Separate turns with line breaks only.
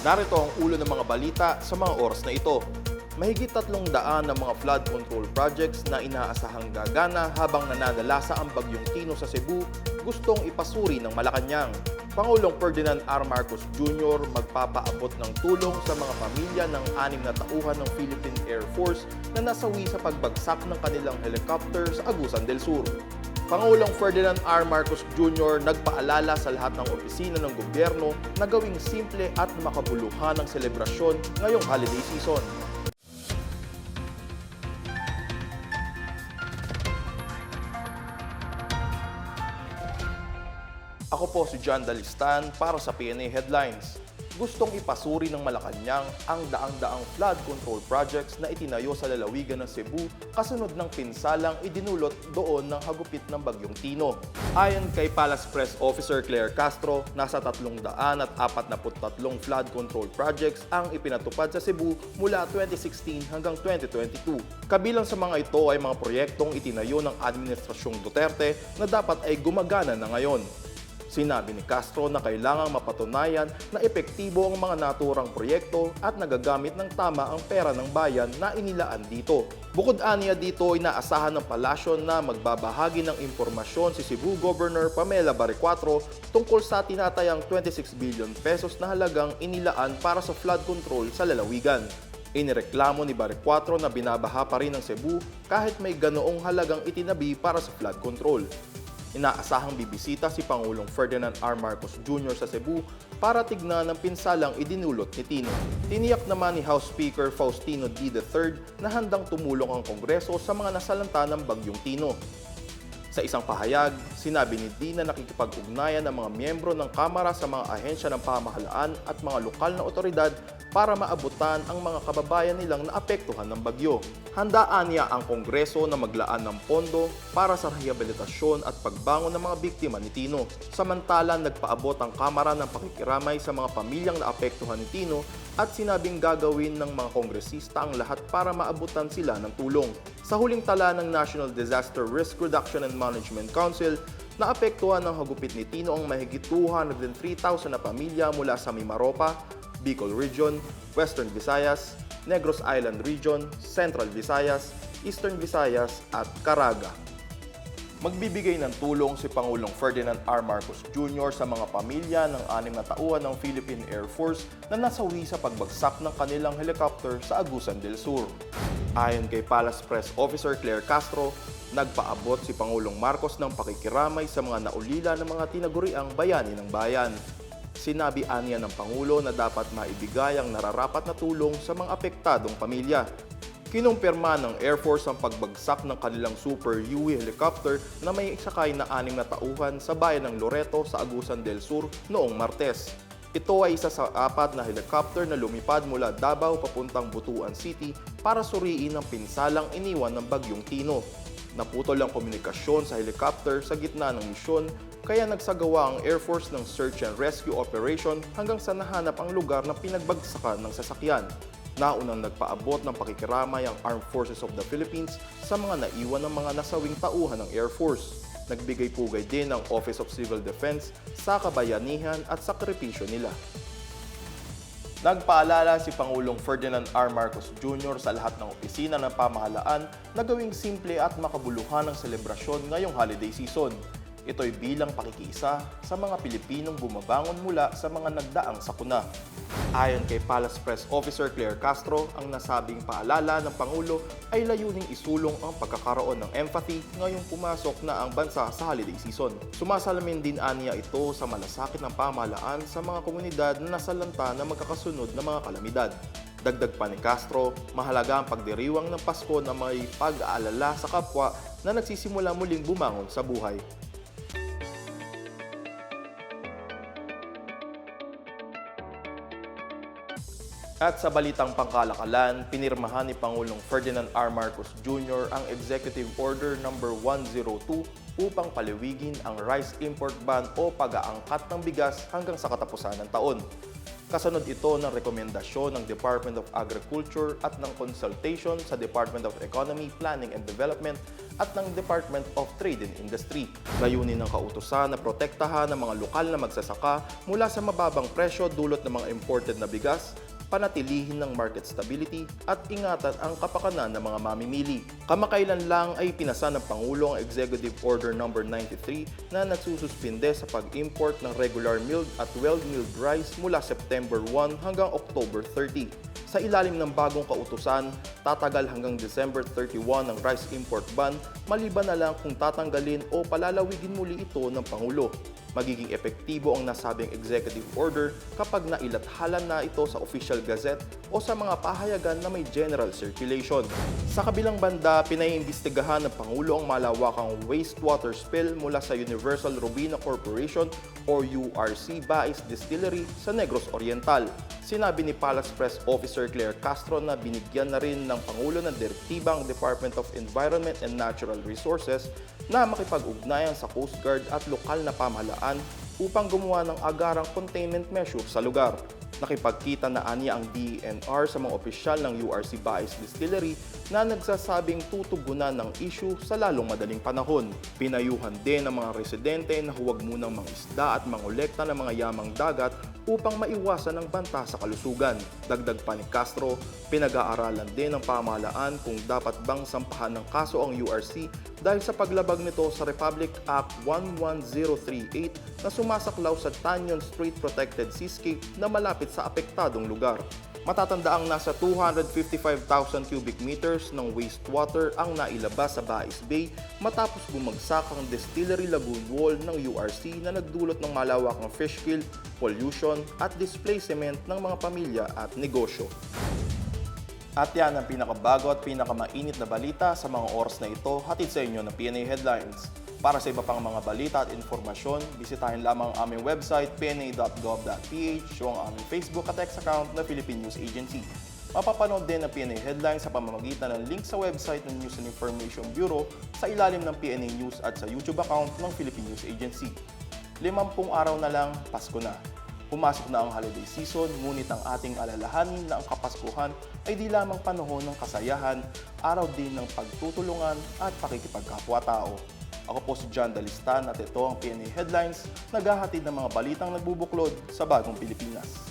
Narito ang ulo ng mga balita sa mga oras na ito. Mahigit tatlong daan ng mga flood control projects na inaasahang gagana habang nananalasa ang bagyong Tino sa Cebu gustong ipasuri ng Malacanang. Pangulong Ferdinand R. Marcos Jr. magpapaabot ng tulong sa mga pamilya ng anim na tauhan ng Philippine Air Force na nasawi sa pagbagsak ng kanilang helicopter sa Agusan del Sur. Pangulong Ferdinand R. Marcos Jr. nagpaalala sa lahat ng opisina ng gobyerno na gawing simple at makabuluhan ang selebrasyon ngayong holiday season. Ako po si John Dalistan para sa PNA Headlines. Gustong ipasuri ng Malacanang ang daang-daang flood control projects na itinayo sa lalawigan ng Cebu kasunod ng pinsalang idinulot doon ng hagupit ng Bagyong Tino. Ayon kay Palace Press Officer Claire Castro, nasa 343 flood control projects ang ipinatupad sa Cebu mula 2016 hanggang 2022. Kabilang sa mga ito ay mga proyektong itinayo ng Administrasyong Duterte na dapat ay gumagana na ngayon. Sinabi ni Castro na kailangang mapatunayan na epektibo ang mga naturang proyekto at nagagamit ng tama ang pera ng bayan na inilaan dito. Bukod aniya dito, inaasahan ng palasyo na magbabahagi ng impormasyon si Cebu Governor Pamela Baricuatro tungkol sa tinatayang 26 billion pesos na halagang inilaan para sa flood control sa lalawigan. Inireklamo ni Baricuatro na binabaha pa rin ng Cebu kahit may ganoong halagang itinabi para sa flood control. Inaasahang bibisita si Pangulong Ferdinand R. Marcos Jr. sa Cebu para tignan ang pinsalang idinulot ni Tino. Tiniyak naman ni House Speaker Faustino D. III na handang tumulong ang Kongreso sa mga nasalanta ng Bagyong Tino. Sa isang pahayag, sinabi ni D na nakikipag-ugnayan ng mga miyembro ng Kamara sa mga ahensya ng pamahalaan at mga lokal na otoridad para maabutan ang mga kababayan nilang naapektuhan ng bagyo. Handaan niya ang Kongreso na maglaan ng pondo para sa rehabilitasyon at pagbangon ng mga biktima ni Tino. Samantala, nagpaabot ang Kamara ng pakikiramay sa mga pamilyang naapektuhan ni Tino at sinabing gagawin ng mga kongresista ang lahat para maabutan sila ng tulong. Sa huling tala ng National Disaster Risk Reduction and Management Council, naapektuhan ng hagupit ni Tino ang mahigit 203,000 na pamilya mula sa Mimaropa, Bicol Region, Western Visayas, Negros Island Region, Central Visayas, Eastern Visayas at Caraga. Magbibigay ng tulong si Pangulong Ferdinand R. Marcos Jr. sa mga pamilya ng anim na tauhan ng Philippine Air Force na nasawi sa pagbagsak ng kanilang helicopter sa Agusan del Sur. Ayon kay Palace Press Officer Claire Castro, nagpaabot si Pangulong Marcos ng pakikiramay sa mga naulila ng mga tinaguriang bayani ng bayan. Sinabi aniya ng Pangulo na dapat maibigay ang nararapat na tulong sa mga apektadong pamilya. Kinumpirma ng Air Force ang pagbagsak ng kanilang Super Huey helicopter na may sakay na anim na tauhan sa bayan ng Loreto sa Agusan del Sur noong Martes. Ito ay isa sa apat na helicopter na lumipad mula Davao papuntang Butuan City para suriin ang pinsalang iniwan ng bagyong Tino. Naputol ang komunikasyon sa helicopter sa gitna ng misyon kaya nagsagawa ang Air Force ng search and rescue operation hanggang sa nahanap ang lugar na pinagbagsakan ng sasakyan. Naunang nagpaabot ng pakikiramay ang Armed Forces of the Philippines sa mga naiwan ng mga nasawing tauhan ng Air Force. Nagbigay pugay din ang Office of Civil Defense sa kabayanihan at sakripisyo nila. Nagpaalala si Pangulong Ferdinand R. Marcos Jr. sa lahat ng opisina ng pamahalaan na gawing simple at makabuluhan ang selebrasyon ngayong holiday season. Ito'y bilang pakikiisa sa mga Pilipinong bumabangon mula sa mga nagdaang sakuna. Ayon kay Palace Press Officer Claire Castro, ang nasabing paalala ng Pangulo ay layuning isulong ang pagkakaroon ng empathy ngayong pumasok na ang bansa sa holiday season. Sumasalamin din aniya ito sa malasakit ng pamahalaan sa mga komunidad na nasalanta ng magkakasunod na mga kalamidad. Dagdag pa ni Castro, mahalaga ang pagdiriwang ng Pasko na may pag-aalala sa kapwa na nagsisimula muling bumangon sa buhay. At sa balitang pangkalakalan, pinirmahan ni Pangulong Ferdinand R. Marcos Jr. ang Executive Order No. 102 upang paliwigin ang rice import ban o pag-aangkat ng bigas hanggang sa katapusan ng taon. Kasunod ito ng rekomendasyon ng Department of Agriculture at ng consultation sa Department of Economy, Planning and Development at ng Department of Trade and Industry. Layunin ng kautusan na protektahan ang mga lokal na magsasaka mula sa mababang presyo dulot ng mga imported na bigas, panatilihin ng market stability at ingatan ang kapakanan ng mga mamimili. Kamakailan lang ay pinasa ng Pangulo ang Executive Order No. 93 na nagsususpinde sa pag-import ng regular milled at well-milled rice mula September 1 hanggang October 30. Sa ilalim ng bagong kautusan, tatagal hanggang December 31 ang rice import ban maliban na lang kung tatanggalin o palalawigin muli ito ng Pangulo. Magiging epektibo ang nasabing executive order kapag nailathalan na ito sa official gazette o sa mga pahayagan na may general circulation. Sa kabilang banda, pinaiimbestigahan ng Pangulo ang malawakang wastewater spill mula sa Universal Robina Corporation o URC Bais Distillery sa Negros Oriental. Sinabi ni Palace Press Officer Claire Castro na binigyan na rin ng Pangulo ng direktibang Department of Environment and Natural Resources na makipag-ugnayan sa Coast Guard at lokal na pamahalaan upang gumawa ng agarang containment measure sa lugar. Nakipagkita na anya ang DENR sa mga opisyal ng URC Bais Distillery na nagsasabing tutugunan ng issue sa lalong madaling panahon. Pinayuhan din ng mga residente na huwag munang mangisda at mangolekta ng mga yamang dagat upang maiwasan ang banta sa kalusugan. Dagdag pa ni Castro, pinag-aaralan din ng pamahalaan kung dapat bang sampahan ng kaso ang URC dahil sa paglabag nito sa Republic Act 11038 na sumasaklaw sa Tanyon Strait Protected Seascape na malapit sa apektadong lugar. Matatanda ang nasa 255,000 cubic meters ng wastewater ang nailabas sa Bais Bay matapos bumagsak ang distillery lagoon wall ng URC na nagdulot ng malawakang fish kill, pollution at displacement ng mga pamilya at negosyo. At yan ang pinakabago at pinakamainit na balita sa mga oras na ito hatid sa inyo ng PNA Headlines. Para sa iba pang mga balita at informasyon, bisitahin lamang ang aming website pna.gov.ph o ang aming Facebook at X account na Philippine News Agency. Mapapanood din ang PNA Headlines sa pamamagitan ng link sa website ng News and Information Bureau sa ilalim ng PNA News at sa YouTube account ng Philippine News Agency. Limampung araw na lang, Pasko na. Pumasok na ang holiday season, ngunit ang ating alalahanin na ang Kapaskuhan ay di lamang panahon ng kasayahan, araw din ng pagtutulungan at pakikipagkapwa-tao. Ako po si John Dalistan at ito ang PNA Headlines, naghahatid ng mga balitang nagbubuklod sa bagong Pilipinas.